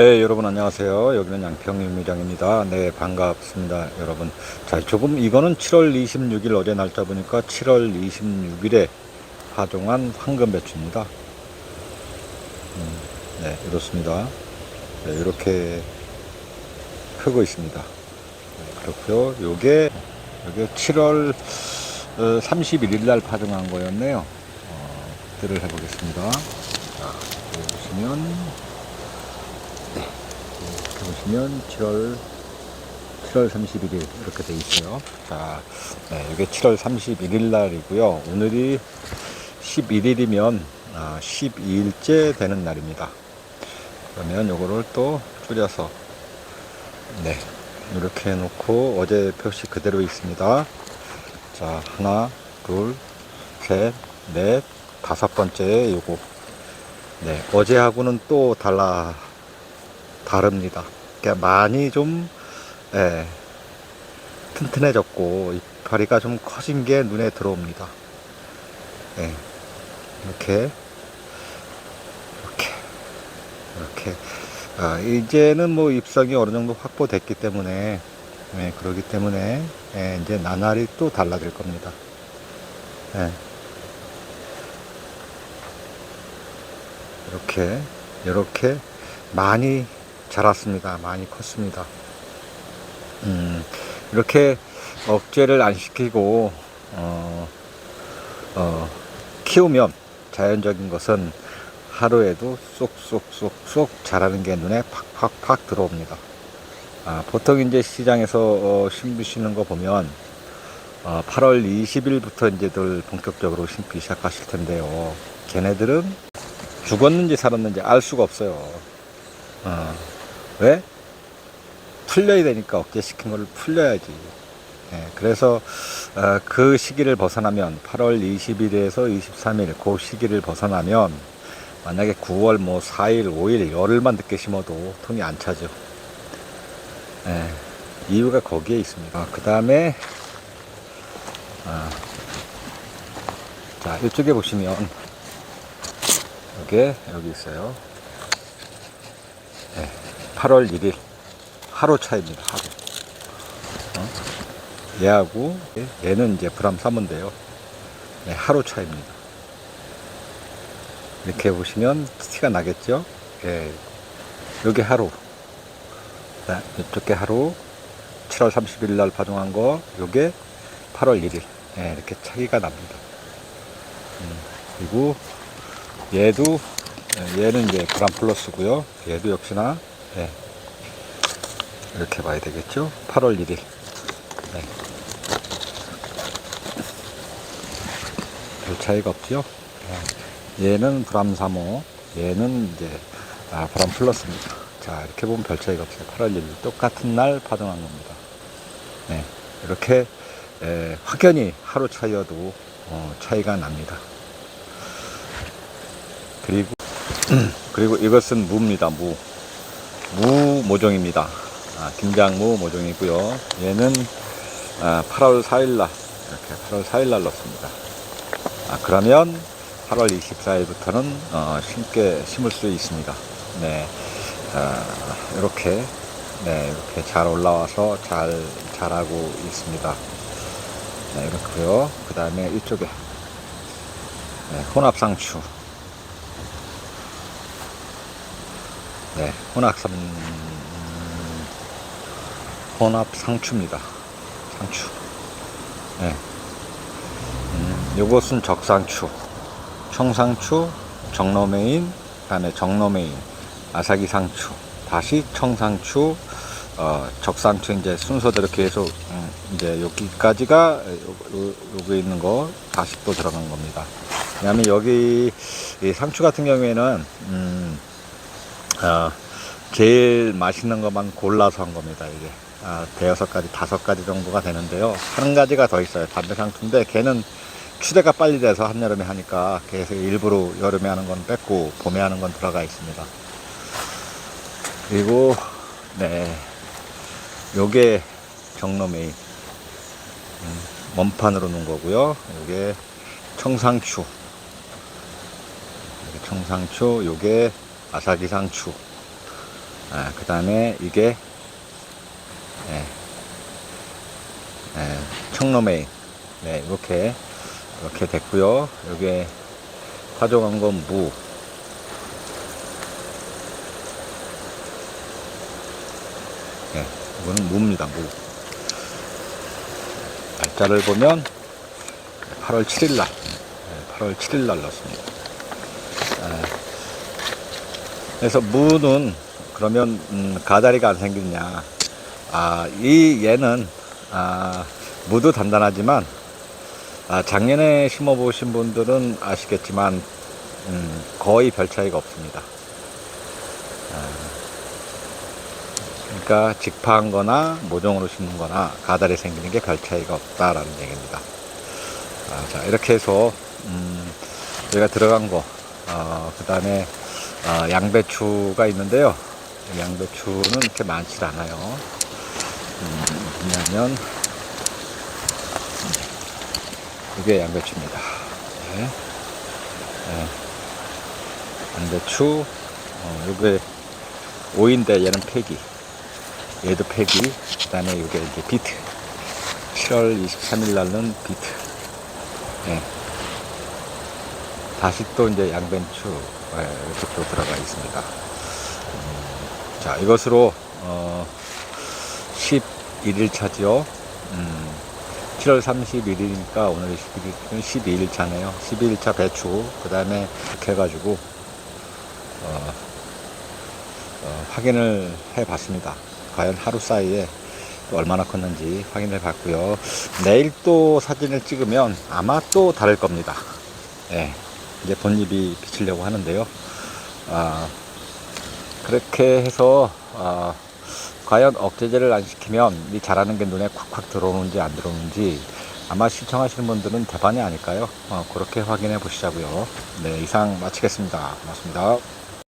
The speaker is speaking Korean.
네, 여러분 안녕하세요. 여기는 양평유미장입니다. 네, 반갑습니다, 여러분. 자, 조금 이거는 7월 26일 어제 날짜 보니까 7월 26일에 파종한 황금 배추입니다. 음, 네, 이렇습니다. 네, 이렇게 크고 있습니다. 네, 그렇고요. 요게 요게 7월 31일 날 파종한 거였네요. 어, 들을 해보겠습니다. 자, 보시면 보시면 7월 7월 31일 이렇게 돼 있어요. 자, 네, 이게 7월 31일 날이고요. 오늘이 11일이면 아, 12일째 되는 날입니다. 그러면 요거를 또 줄여서 네 이렇게 해놓고 어제 표시 그대로 있습니다. 자 하나 둘셋넷 다섯 번째 요거 네 어제하고는 또 달라 다릅니다. 그러니까 많이 좀 예, 튼튼해졌고 이파리가 좀 커진 게 눈에 들어옵니다. 예, 이렇게 이렇게 이렇게 아, 이제는 뭐 입성이 어느 정도 확보됐기 때문에 예, 그러기 때문에 예, 이제 나날이 또 달라질 겁니다. 예. 이렇게 이렇게 많이 자랐습니다. 많이 컸습니다. 음, 이렇게 억제를 안 시키고 어, 어, 키우면 자연적인 것은 하루에도 쏙쏙쏙쏙 자라는 게 눈에 팍팍팍 들어옵니다. 아, 보통 이제 시장에서 어, 심으시는 거 보면 어, 8월 20일부터 이제들 본격적으로 심기 시작하실 텐데요. 걔네들은 죽었는지 살았는지 알 수가 없어요. 어, 왜? 풀려야 되니까 억제 시킨 걸 풀려야지. 예, 그래서 어, 그 시기를 벗어나면 8월 20일에서 23일 그 시기를 벗어나면 만약에 9월 뭐 4일, 5일, 열흘만 늦게 심어도 통이 안 차죠. 예, 이유가 거기에 있습니다. 그 다음에 아, 자 이쪽에 보시면 이게 여기 있어요. 네, 8월 1일 하루 차입니다. 하루. 어? 얘하고 얘는 이제 브람 3인데요. 네, 하루 차입니다. 이렇게 보시면 티가 나겠죠? 예. 여기 하루. 네, 이쪽에 하루. 7월 30일 날 파종한 거, 요게 8월 1일. 예, 이렇게 차이가 납니다. 음, 그리고 얘도 예, 얘는 이제 그람 플러스고요. 얘도 역시나 예, 이렇게 봐야 되겠죠. 8월 1일. 네. 별 차이가 없죠. 예, 얘는 브람 3호, 얘는 이제 아, 브람 플러스입니다. 자 이렇게 보면 별 차이가 없어요. 8월 1일 똑같은 날 파종한 겁니다. 네, 이렇게 에, 확연히 하루 차이여도 어, 차이가 납니다. 그리고 그리고 이것은 무입니다. 무. 무 모종입니다. 아, 김장무 모종이고요. 얘는 아, 8월 4일 날 이렇게 8월 4일 날 넣습니다. 아, 그러면 8월 24일부터는 어, 심게 심을 수 있습니다. 네. 아, 이렇게 네, 이렇게 잘 올라와서 잘 자라고 있습니다. 네, 이렇고요. 그 다음에 이쪽에 네, 혼합상추 네, 혼합삼, 혼합 상추입니다. 상추. 네. 음, 요것은 적상추, 청상추, 정로메인, 다음에 정로메인, 아사기 상추, 다시 청상추, 어, 적상추 이제 순서대로 계속 음, 이제 여기까지가 요기 있는 거 다시 또 들어간 겁니다. 왜냐하면 여기 이 상추 같은 경우에는 음, 어, 제일 맛있는 것만 골라서 한 겁니다, 이게. 아, 대여섯 가지, 다섯 가지 정도가 되는데요. 한 가지가 더 있어요. 담배 상추인데, 걔는 추대가 빨리 돼서 한여름에 하니까, 그래서 일부러 여름에 하는 건 뺐고, 봄에 하는 건 들어가 있습니다. 그리고, 네. 요게 경로 메인. 음, 원판으로 놓은 거고요. 요게 청상추. 청상추, 요게 아사기 상추. 아, 그 다음에 이게 예, 예, 청로메인 네 이렇게 이렇게 됐고요 여기에 가져간 건 무. 네, 이거는 무입니다, 무. 날짜를 보면 8월 7일 날, 8월 7일 날 넣었습니다. 아, 그래서 무는 그러면 음, 가다리가 안 생기냐? 아, 이 얘는 아, 무도 단단하지만 아, 작년에 심어 보신 분들은 아시겠지만 음, 거의 별 차이가 없습니다. 아, 그러니까 직파한 거나 모종으로 심는 거나 가달이 생기는 게 별 차이가 없다라는 얘기입니다. 아, 자, 이렇게 해서 음, 저희가 들어간 거, 어, 그 다음에 어, 양배추가 있는데요. 양배추는 이렇게 많지 않아요. 음, 왜냐하면 이게 양배추입니다. 네. 네. 양배추, 어, 요게 오인데 얘는 폐기. 얘도 폐기. 그 다음에 이게 이제 비트. 7월 23일 날은 비트. 네. 다시 또 이제 양배추, 네, 이렇게 또 들어가 있습니다. 음, 자, 이것으로, 어, 11일 차지요. 음, 7월 31일이니까 오늘 11일, 12일 차네요. 12일 차 배추. 그 다음에 이렇게 해가지고, 어, 어, 확인을 해 봤습니다. 과연 하루 사이에 또 얼마나 컸는지 확인해 봤고요. 내일 또 사진을 찍으면 아마 또 다를 겁니다. 예. 이제 본입이 비치려고 하는데요. 아, 그렇게 해서, 아, 과연 억제제를 안 시키면 이 자라는 게 눈에 콱콱 들어오는지 안 들어오는지 아마 시청하시는 분들은 대반이 아닐까요? 어, 그렇게 확인해 보시자고요. 네, 이상 마치겠습니다. 고맙습니다.